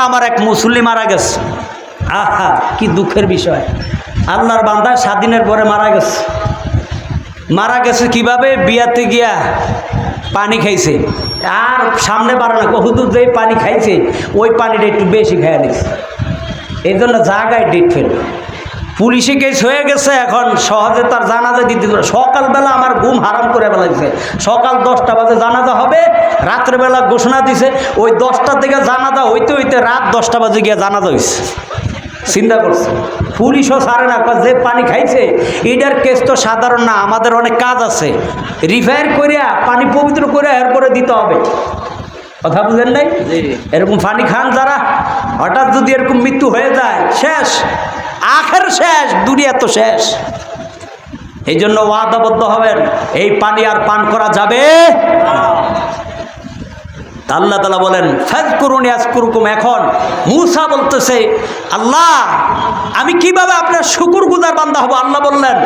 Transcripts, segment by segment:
আমার এক মুসল্লি মারা গেছে। আহা, কি দুঃখের বিষয়। আল্লাহর বান্দা সাত দিনের পরে মারা গেছে। মারা গেছে কীভাবে? বিয়াতে গিয়া পানি খাইছে। আর সামনে বাড়ে না হুদুর যে পানি খাইছে, ওই পানিটা একটু বেশি খাইয়া নিছে। এই জন্য জায়গায় ডেট ফেল। পুলিশে কেস হয়ে গেছে এখন সহজে তার জানাজা দিতে। সকালবেলা আমার ঘুম হারাম করে ফেলাইছে। সকাল দশটা বাজে জানাজা হবে রাত্রেবেলা ঘোষণা দিছে ওই দশটা থেকে জানাজা হইতে হইতে রাত দশটা বাজে গিয়ে জানাজা হয়েছে চিন্তা করছে। পুলিশও সারে না যে পানি খাইছে এটার কেস তো সাধারণ না আমাদের অনেক কাজ আছে। রিফায়ার করিয়া পানি পবিত্র করে এরপরে দিতে হবে। কথা বুঝেন নাই? এরকম পানি খান যারা হঠাৎ যদি এরকম মৃত্যু হয়ে যায় শেষ। আখের শেষ, দুনিয়া তো শেষ। এই জন্য ওয়াদাবদ্ধ হবেন। এই পানি আর পান করা যাবে আল্লাহ তালা বলেন ফেজ করুন কুরকুম এখন মুসা বলতেছে, আল্লাহ, আমি কীভাবে আপনার শুকুর গুজার বান্দা হব? আল্লাহ বললেন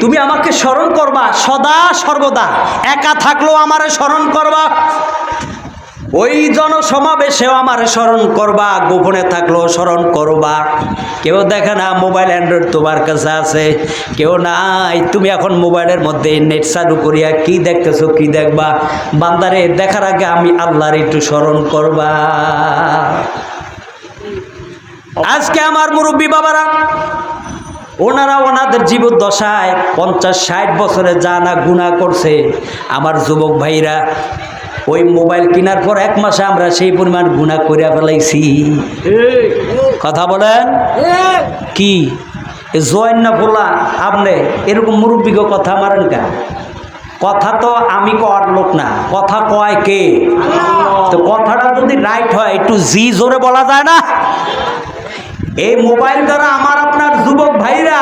তুমি আমাকে স্মরণ করবা, সদা সর্বদা। একা থাকলেও আমারে স্মরণ করবা। ওই জনসমাবেশেও আমার স্মরণ করবা, গোপনে থাকলেও স্মরণ করবা। কেউ দেখে না মোবাইল অ্যান্ড্রয়েড তোমার কাছে আছে, কেউ নাই। তুমি এখন মোবাইলের মধ্যে নেট চালু করিয়া কি দেখতেছো, কি দেখবা? বান্দারে, দেখার আগে আমি আল্লাহর একটু স্মরণ করবা। আজকে আমার মুরব্বী বাবারা, ওনারা ওনাদের জীবদ্দশায় পঞ্চাশ ষাট বছরে যা না গুণা করছে, আমার যুবক ভাইরা ওই মোবাইল কেনার পর এক মাসে আমরা সেই পরিমাণ গুণা করিয়া ফেলাইছি। কথা বলেন? কি? জয়েন না বলা আপনি এরকম মুরব্বীকে কথা মারেন কেন? কথা তো আমি কর লোক না, কথা কয় কে? তো কথাটা যদি রাইট হয়, একটু জি জোরে বলা যায় না? এই মোবাইল দ্বারা আমার আপনার যুবক ভাইরা,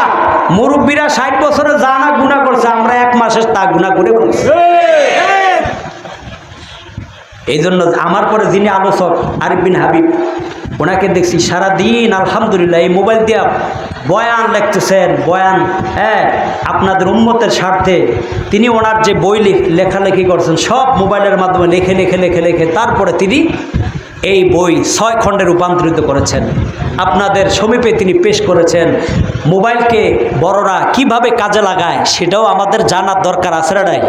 মুরব্বীরা ষাট বছরে জানা গুণা করছে, আমরা এক মাসে তা গুণা করে বলছি এই জন্য আমার পরে যিনি আলোচক আরিফ বিন হাবিব, ওনাকে দেখছি সারাদিন আলহামদুলিল্লাহ এই মোবাইল দিয়ে বয়ান লিখতেছেন, বয়ান হ্যাঁ আপনাদের উন্মতের স্বার্থে। তিনি ওনার যে বই লেখ- লেখালেখি করছেন, সব মোবাইলের মাধ্যমে লেখে লেখে লেখে লেখে, তারপরে তিনি এই বই ছয় খণ্ডে রূপান্তরিত করেছেন। আপনাদের সমীপে তিনি পেশ করেছেন মোবাইলকে বড়রা কীভাবে কাজে লাগায় সেটাও আমাদের জানার দরকার আছে রাডাই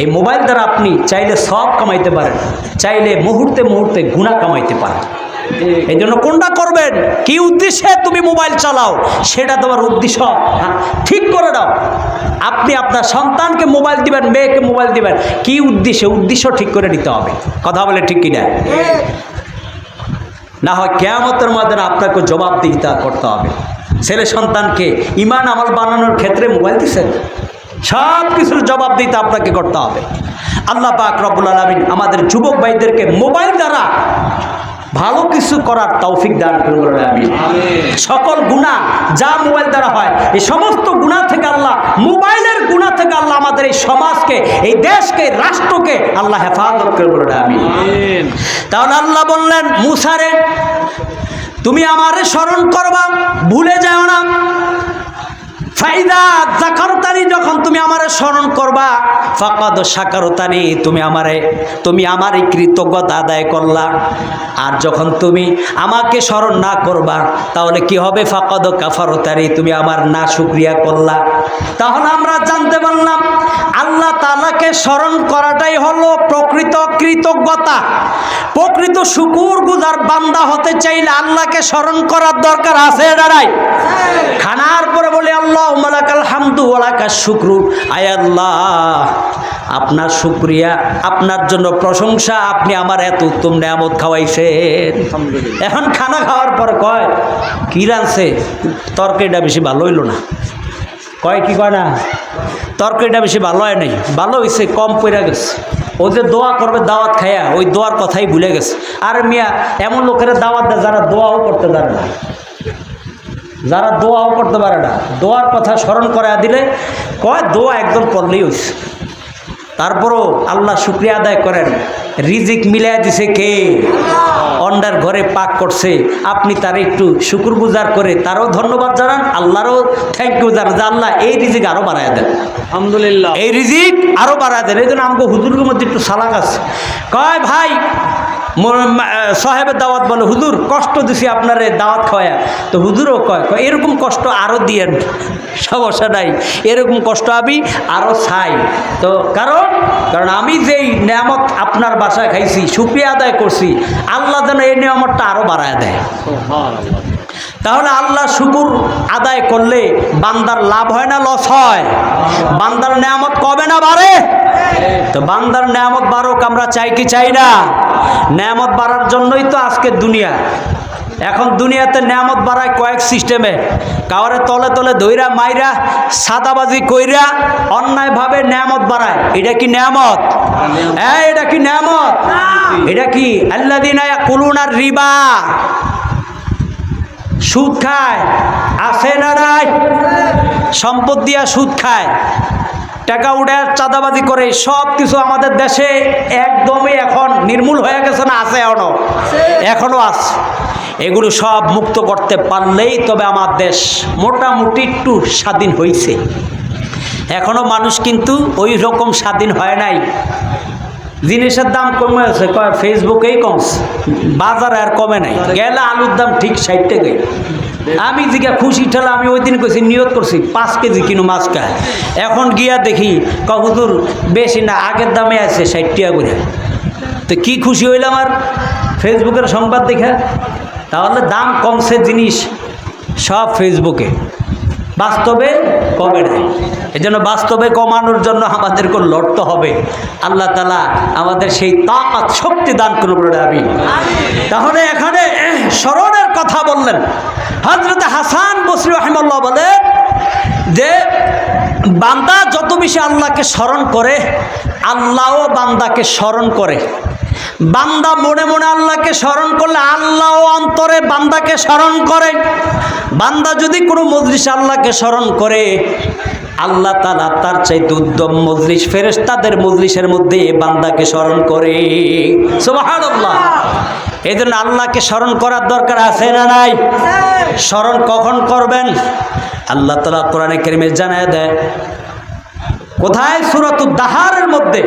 এই মোবাইল দ্বারা আপনি চাইলে সব কামাইতে পারেন চাইলে মুহূর্তে মুহূর্তে গুণা কামাইতে পারেন। এই জন্য কোনটা করবেন? কি উদ্দেশ্যে তুমি মোবাইল চালাও? সেটা তোমার উদ্দেশ্য। হ্যাঁ, ঠিক করে দাও। আপনি আপনার সন্তানকে মোবাইল দিবেন মেয়েকে মোবাইল দিবেন। কি উদ্দেশ্যে? উদ্দেশ্য ঠিক করে নিতে হবে। কথা বলে ঠিক কিনা? না হয় কেয়ামতের মধ্যে আপনাকে জবাবদিহিতা করতে হবে। ছেলে সন্তানকে ইমান আমল বানানোর ক্ষেত্রে মোবাইল দিচ্ছেন সব কিছুর জবাব দিতে আপনাকে করতে হবে। আল্লাহ পাক রব্বুল আলমিন আমাদের যুবক ভাইদেরকে মোবাইল দ্বারা ভালো কিছু করার তৌফিক দান করুন আমি সকল গুণা যা মোবাইল দ্বারা হয় এই সমস্ত গুণা থেকে আল্লাহ মোবাইলের গুণা থেকে আল্লাহ আমাদের এই সমাজকে এই দেশকে রাষ্ট্রকে আল্লাহ হেফাজত করবেন আমি তাহলে আল্লাহ বললেন মুসারে তুমি আমারে স্মরণ করবা ভুলে যাও না। ফাইদা জাকারতানি, যখন তুমি আমারে স্মরণ করবা, ফাকাদ সাকারতানি, তুমি আমারে, তুমি আমারই কৃতজ্ঞতা আদায় করলা। আর যখন তুমি আমাকে স্মরণ না করবা, তাহলে কি হবে? ফাকাদ কাফারতানি, তুমি আমার না শুক্রিয়া করলা। তাহলে আমরা জানতে পারলাম, আল্লাহ তালাকে স্মরণ করাটাই হলো প্রকৃত কৃতজ্ঞতা। প্রকৃত শুকুর গুজার বান্দা হতে চাইলে আল্লাহকে স্মরণ করার দরকার আছে দাঁড়াই খানার পরে বলে আল্লাহ মালাকাল হামদু ওয়ালাকা শুক্রু। আয় আল্লাহ আপনার শুক্রিয়া আপনার জন্য প্রশংসা আপনি আমার এত উত্তম নিয়ামত খাওয়াইছেন। এখন খানা খাওয়ার পর কয় কি রাঁধছে? তরকারিটা বেশি ভালো হইল না। কয় কি কয় না? তরকারিটা বেশি ভালো হয় নাই। ভালো হয়েছে কম পড়ে গেছে। ও যে দোয়া করবে দাওয়াত খায়া ওই দোয়ার কথাই ভুলে গেছে। আর মিয়া এমন লোকেরা দাওয়াত দেয় যারা দোয়াও করতে পারে না। যারা দোয়াও করতে পারে না দোয়ার কথা স্মরণ করা দিলে কয় দোয়া একদম করলেই হয়েছে তারপরও আল্লাহ শুক্রিয়া আদায় করেন রিজিক মিলাই দিছে কে? অন্ডার ঘরে পাক করছে আপনি তার একটু শুকুর গুজার করে তারও ধন্যবাদ জানান আল্লাহরও থ্যাংক ইউ জানান যে আল্লাহ এই রিজিক আরও বাড়ায় দেন। আলহামদুলিল্লাহ। এই রিজিক আরও বাড়ায় দেন। এই জন্য আমাকে হুজুরের মধ্যে একটু সালাক আছে। কয় ভাই সাহেবের দাওয়াত বলে হুদুর কষ্ট দিছি আপনারে দাওয়াত খাওয়া তো হুদুরও কয় কয়, এরকম কষ্ট আরও দিয়েন সমস্যা নাই। এরকম কষ্ট আমি আরও চাই। তো কারণ কারণ আমি যেই নিয়ামত আপনার বাসায় খাইছি সুপিয়া আদায় করছি আল্লাহ যেন এই নিয়ামতটা আরও বাড়ায় দেয়। তাহলে আল্লাহ শুকুর আদায় করলে বান্দার লাভ হয় না লস হয়। বান্দার নেয়ামত কবে না বাড়ে? তো বান্দার নেয়ামত বাড়ুক আমরা চাই কি চাই না? নেয়ামত বাড়ার জন্যই তো আজকের দুনিয়া। এখন দুনিয়াতে নেয়ামত বাড়ায় কয়েক সিস্টেমে। কাউরে তলে তলে দইরা মাইরা সাদাবাজি কইরা অন্যায়ভাবে নেয়ামত বাড়ায়। এটা কি নেয়ামত? হ্যাঁ এটা কি নেয়ামত? এটা কি? আল্লাহ দিন কুলুনার রিবা। সুদ খায়, আছে না নাই? সম্পদ দিয়া সুদ খায়। টাকা উড়ে চাঁদাবাজি করে সব কিছু আমাদের দেশে একদমই এখন নির্মূল হয়ে গেছে না আছে এখনও? এখনও আছে। এগুলো সব মুক্ত করতে পারলেই তবে আমার দেশ মোটামুটি একটু স্বাধীন হয়েছে এখনও মানুষ কিন্তু ওই রকম স্বাধীন হয় নাই। জিনিসের দাম কমে আছে, কয় ফেসবুকেই কমছে বাজারে আর কমে নাই। গেলে আলুর দাম ঠিক ষাট টাকাই আমি জিগা খুশি ঠেলা, আমি ওই দিন কইছি, নিয়ত করছি, পাঁচ কেজি কিনো মাছ খায়। এখন গিয়া দেখি কহুদুর বেশি না, আগের দামে আছে ষাট টাকা করে। তো কি খুশি হইলাম আর ফেসবুকের সংবাদ দেখে? তাহলে দাম কমছে জিনিস সব ফেসবুকে বাস্তবে কমে নাই। এই জন্য বাস্তবে কমানোর জন্য আমাদেরকে লড়তে হবে। আল্লাহ তালা আমাদের সেই তাকাত শক্তি দান করবে আমি তাহলে এখানে স্মরণের কথা বললেন। হজরত হাসান বসরি রহমাল্লাহ বলে যে বান্দা যত বেশি আল্লাহকে স্মরণ করে আল্লাহও বান্দাকে স্মরণ করে। বান্দা মনে মনে আল্লাহকে স্মরণ করলে আল্লাহ অন্তরে বান্দাকে স্মরণ করে। বান্দা যদি কোনো মজলিস আল্লাহকে স্মরণ করে, আল্লাহ তালা তার চাইতে উদ্যম মজলিস ফেরেস্তাদের মজলিসের মধ্যে বান্দাকে স্মরণ করে। এই জন্য আল্লাহকে স্মরণ করার দরকার আছে না নাই? স্মরণ কখন করবেন? আল্লাহ তালা কোরআনে কেরিমে জানায় দেয়, কোথায় সুরতুল দাহারের মধ্যে?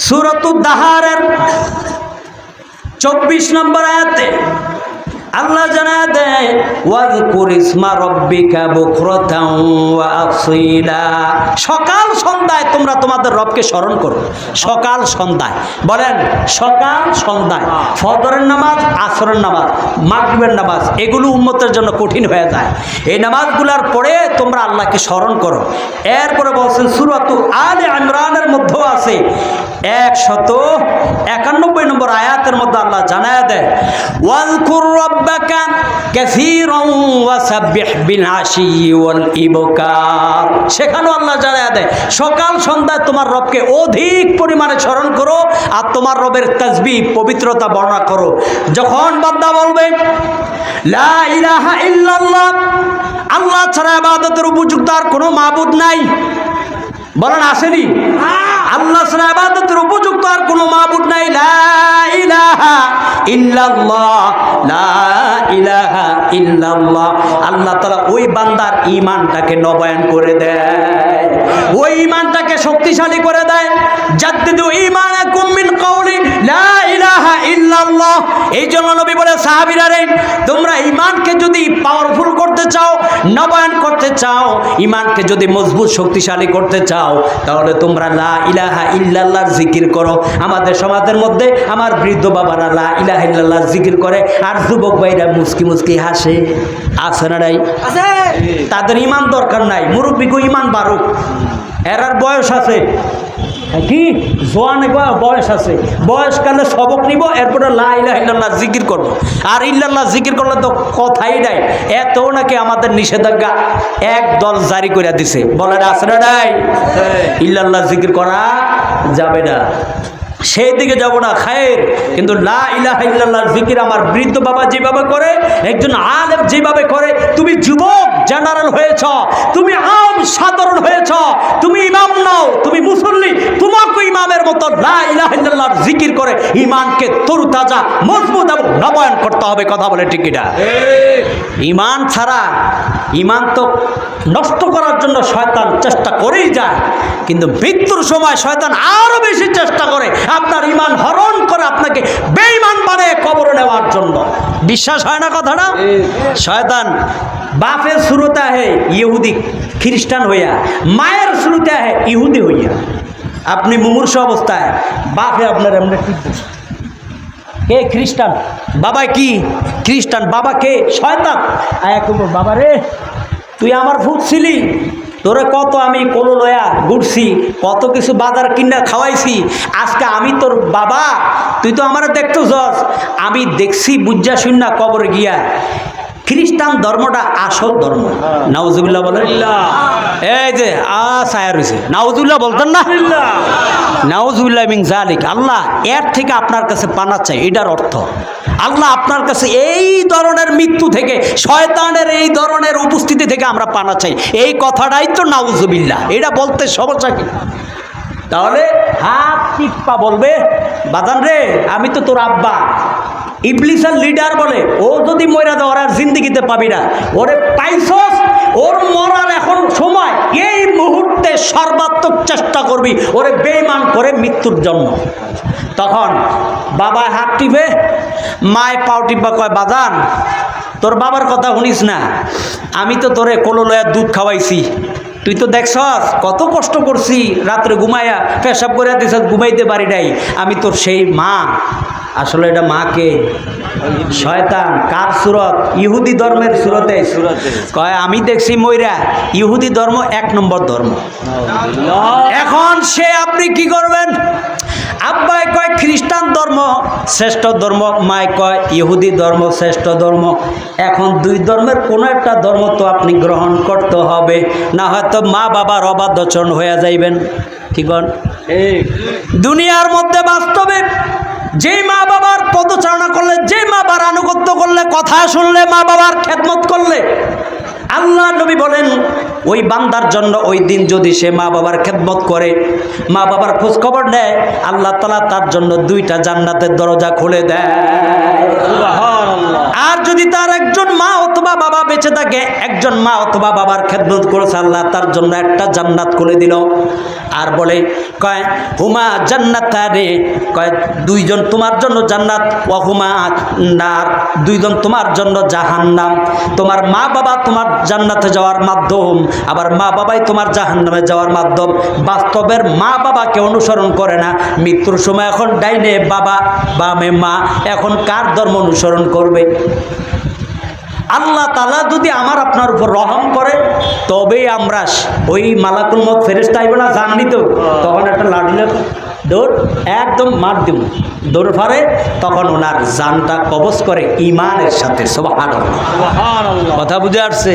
সুরতুল দাহারের চব্বিশ নম্বর আয়াতে আল্লাহ জানা দেয়, ওয়াজকুর ইসমা রব্বিকা বুকরাতাও সকাল সন্ধ্যায় তোমরা তোমাদের রবকে স্মরণ করো। সকাল সন্ধ্যায়। বলেন, সকাল সন্ধ্যায় ফজরের নামাজ, আসরের নামাজ, মাগরিবের নামাজ, এগুলো উম্মতের জন্য কঠিন হয়ে যায়। এই নামাজগুলোর পরে তোমরা আল্লাহকে স্মরণ করো। এরপরে বলছেন, সুরাতু আলে ইমরানের মধ্যেও আছে একশত একানব্বই নম্বর আয়াতের মধ্যে আল্লাহ জানায় দেয়, ওয়াজকুর রব্বাকা কাসীরান ওয়া সাব্বিহ বিল আশি ওয়াল ইবকার সেখানেও আল্লাহ জানায় দেয়, সকাল সন্ধ্যায় তোমার রবকে অধিক পরিমাণে স্মরণ করো আর তোমার রবের তাসবিহ, পবিত্রতা বর্ণনা করো। যখন বান্দা বলবে, লা ইলাহা ইল্লাল্লাহ আল্লাহ ছাড়া ইবাদতের উপযুক্ত আর কোনো মাবুদ নাই। বলেন, আসেনি? আল্লাহ ছাড়া আবাদতের উপযুক্ত আর কোনো মাহবুদ নাই। লা ইলাহা ইল্লাল্লাহ, লা ইলাহা ইল্লাল্লাহ। আল্লাহ তাআলা ওই বান্দার ঈমানটাকে নবায়ন করে দেয়। ওই ঈমানটাকে শক্তিশালী করে দেয়। যাতে ঈমানাকুম ইল্লাল্লাহ এই জন্য নবী বলে সাহাবীরা রে তোমরা ঈমানকে যদি পাওয়ারফুল করতে চাও নবায়ন করতে চাও ঈমানকে যদি মজবুত শক্তিশালী করতে চাও তাহলে তোমরা লা ইলাহা ইল্লাল্লাহর জিকির করো। আমাদের সমাজের মধ্যে আমার বৃদ্ধ বাবারা লা ইলাহা ইল্লাল্লাহ জিকির করে আর যুবক ভাইরা মুস্কি মুস্কি হাসে। আছে না নাই? তাদের ইমান দরকার নাই। মুরব্বীকে ইমান বাড়ুক। এরার বয়স আছে। কি? জোয়ান বয়- বয়স আছে। বয়সকালে সবক নিব এরপরে লা ইল্লাল্লাহ জিকির করব। আর ইল্লাল্লাহ জিকির করলে তো কথাই নাই। এত নাকি আমাদের নিষেধাজ্ঞা এক দল জারি করে দিছে। বলার আছে না নাই? ইল্লাল্লাহ জিকির করা যাবে না। সেই দিকে যাব না, খায়ের। কিন্তু লা জিকির আমার বৃদ্ধ বাবা যেভাবে করে, একজন আলেম যেভাবে করে, তুমি যুবক, জেনারেল হয়েছ, তুমি আম সাধারণ হয়েছ, তুমি ইমাম নাও, তুমি মুসল্লি, তোমাকে ইমামের মতো লা জিকির করে ইমানকে তরুতাজা, মজবুত এবং নবায়ন করতে হবে, কথা বলে টিকিটা ইমান ছাড়া ইমান তো নষ্ট করার জন্য শয়তান চেষ্টা করেই যায়, কিন্তু মৃত্যুর সময় শয়তান আরও বেশি চেষ্টা করে আপনার ইমান হরণ করে আপনাকে বেঈমান বানিয়ে কবর নেওয়ার জন্য। বিশ্বাস হয় না কথাটা শয়তান, বাপের শুরুতে আহে ইহুদি, খ্রিস্টান হইয়া। মায়ের শুরুতে আহে ইহুদি হইয়া। আপনি মুমূর্ষ অবস্থায়, বাপে আপনার এমনি বসে। কে খ্রিস্টান? বাবা কি? খ্রিস্টান। বাবা কে? শয়তান। আয়া বাবা রে, তুই আমার ভূত ছিলি। তোরে কত আমি কোনো লয়া ঘুরছি কত কিছু বাজার কিনা খাওয়াইছি আজকে আমি তোর বাবা তুই তো আমার দেখতো যস আমি দেখছি বুঝা শুন কবর গিয়া। খ্রিস্টান ধর্মটা আসল ধর্ম। নাউজুবিল্লাহ বলেন। এই যে আ সায়া রয়েছে নাউজুবিল্লাহ বলতেন না? নাউজুবিল্লাহ মিন জালিক। আল্লাহ এর থেকে আপনার কাছে পানা চাই এটার অর্থ। আল্লাহ আপনার কাছে এই ধরনের মৃত্যু থেকে, শয়তানের এই ধরনের উপস্থিতি থেকে আমরা পানা চাই। এই কথাটাই তো নাউজুবিল্লাহ। এটা বলতে সমস্যা কি? তাহলে হাত টিপ্পা বলবে, বাদান রে, আমি তো তোর আব্বা। ইবলিসের লিডার বলে, ও যদি মরা দেওয়ার আর জিন্দিগিতে পাবি না। ওরে পাইছস, ওর মরার এখন সময়। এই মুহূর্তে সর্বাত্মক চেষ্টা করবি, ওরে বেইমান করে মৃত্যুর জন্য। তখন বাবা হাত টিপে মায় পাও টিপা কয় বাজান তোর বাবার কথা শুনিস না আমি তো তোরে কোলো লয়া দুধ খাওয়াইছি। তুই তো দেখছস কত কষ্ট করছি রাত্রে ঘুমাইয়া পেশাব করে দিস ঘুমাইতে পারি নাই আমি তোর সেই মা। আসলে এটা মাকে শয়তান কার সুরত? ইহুদি ধর্মের সুরতে। কয় আমি দেখছি ময়রা ইহুদি ধর্ম এক নম্বর ধর্ম। এখন সে আপনি কি করবেন? আব্বাই কয় খ্রিস্টান ধর্ম শ্রেষ্ঠ ধর্ম মায় কয় ইহুদি ধর্ম শ্রেষ্ঠ ধর্ম। এখন দুই ধর্মের কোনো একটা ধর্ম তো আপনি গ্রহণ করতে হবে না হয়তো মা বাবার অবাধ্যচরণ হয়ে যাইবেন। কি কন? দুনিয়ার মধ্যে বাস্তবে যেই মা বাবার পদচারণা করলে যে মা বাবার আনুগত্য করলে কথা শুনলে মা বাবার খেদমত করলে আল্লাহ নবী বলেন ওই বান্দার জন্য ওই দিন যদি সে মা বাবার খেদমত করে মা বাবার খোঁজ খবর নেয় আল্লাহ তালা তার জন্য দুইটা জান্নাতের দরজা খুলে দেয়। আর যদি তার একজন মা অথবা বাবা বেঁচে থাকে, একজন মা অথবা বাবার খেদমত করেছে, আল্লাহ তার জন্য একটা জান্নাত খুলে দিল। আর বলে, কয়, হুমা জান্নাত রে কয়, দুইজন তোমার জন্য জান্নাত ও হুমা নার। দুইজন তোমার জন্য জাহান্নাম। তোমার মা বাবা তোমার জান্নাতে যাওয়ার মাধ্যম, আবার মা বাবাই তোমার জাহান্নামে যাওয়ার মাধ্যম। বাস্তবের মা বাবাকে অনুসরণ করে না। মৃত্যুর সময় এখন ডাইনে বাবা, বামে মা। এখন কার ধর্ম অনুসরণ করবে? আল্লাহ তালা যদি আমার আপনার উপর রহম করে তবেই আমরা ওই মালাকুল মত ফেরেস্তা আইব না জাননি তো তখন একটা লাঠিলে দৌড় একদম মার দিব। দৌড় ফারে তখন ওনার জানটা কবজ করে ইমানের সাথে সব কথা বুঝে আসছে?